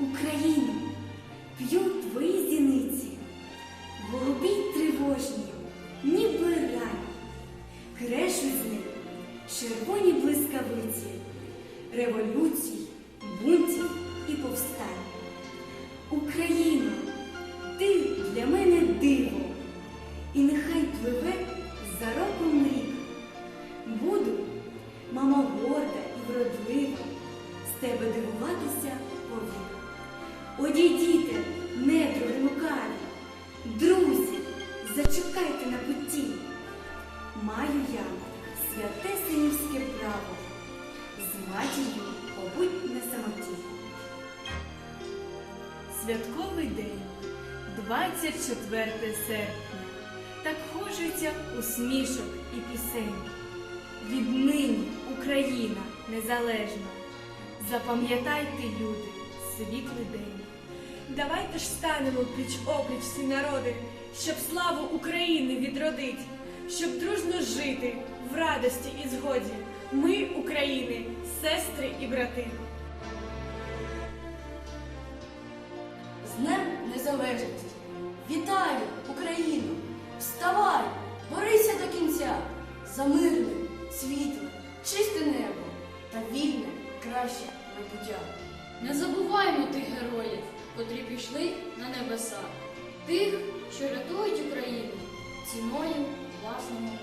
Україну, п'ють твої зіниці, голубі тривожні, ніби рай, крешуть з них червоні блискавиці, революцій, бунтів і повстань. Україно, ти для мене диво, і нехай Одійдіте, недруги лукаві, друзі, зачекайте на путі. Маю я святе синівське право, з матір'ю побудь на самоті. Святковий день, 24 серпня, так хочеться усмішок і пісень. Віднині Україна незалежна. Запам'ятайте, люди, світлий день. Давайте ж станемо пліч опліч всі народи, щоб славу України відродить, щоб дружно жити в радості і згоді. Ми, України, сестри і брати. З Днем Незалежності! Вітаю, Україну! Вставай! Борися до кінця! За мирне, світле, чисте небо та вільне, краще майбуття. Не забуваймо тих героїв, котрі пішли на небеса, тих, що рятують Україну ціною власного.